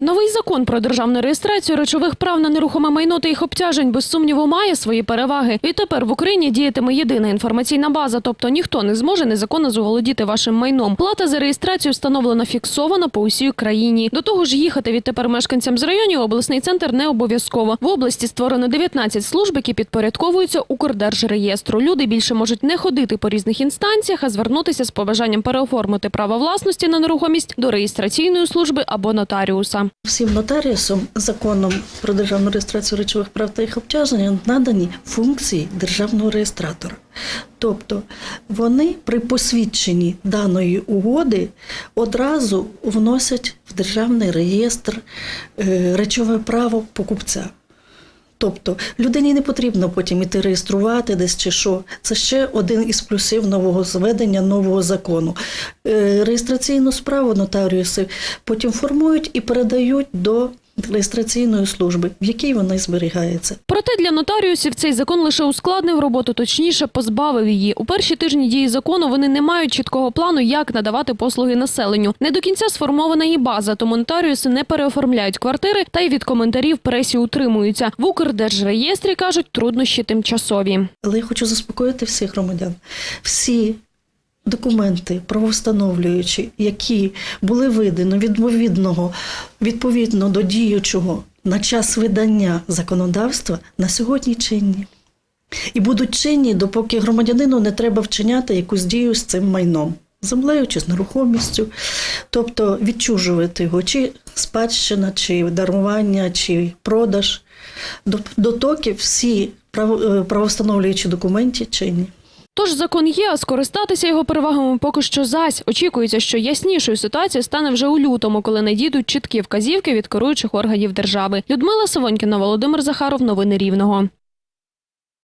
Новий закон про державну реєстрацію речових прав на нерухоме майно та їх обтяжень без сумніву має свої переваги. Відтепер в Україні діятиме єдина інформаційна база, тобто ніхто не зможе незаконно заволодіти вашим майном. Плата за реєстрацію встановлена фіксовано по усій країні. До того ж, їхати відтепер мешканцям з районів обласний центр не обов'язково. В області створено 19 служб, які підпорядковуються Укрдержреєстру. Люди більше можуть не ходити по різних інстанціях, а звернутися з побажанням переоформити право власності на нерухомість до реєстраційної служби або нотаріуса. Всім нотаріусом законом про державну реєстрацію речових прав та їх обтяження надані функції державного реєстратора. Тобто вони при посвідченні даної угоди одразу вносять в державний реєстр е, речове право покупця. Тобто людині не потрібно потім іти реєструвати десь чи що. Це ще один із плюсів нового зведення, нового закону. Е, Реєстраційну справу нотаріуси потім формують і передають до реєстраційної служби, в якій вона зберігається. Проте для нотаріусів цей закон лише ускладнив роботу, точніше позбавив її. У перші тижні дії закону вони не мають чіткого плану, як надавати послуги населенню. Не до кінця сформована і база, тому нотаріуси не переоформляють квартири та й від коментарів пресі утримуються. В Укрдержреєстрі кажуть, труднощі тимчасові. Але я хочу заспокоїти всіх громадян. Всі документи правовстановлюючі, які були видані відповідного, відповідно до діючого на час видання законодавства, на сьогодні чинні. І будуть чинні, допоки громадянину не треба вчиняти якусь дію з цим майном. Землею чи з нерухомістю, тобто відчужувати його, чи спадщина, чи дарування, чи продаж. Дотоки всі е, правовстановлюючі документи чинні. Тож закон є, а скористатися його перевагами поки що зась. Очікується, що яснішою ситуація стане вже у лютому, коли надійдуть чіткі вказівки від керуючих органів держави. Людмила Савонькіна, Володимир Захаров. Новини Рівного.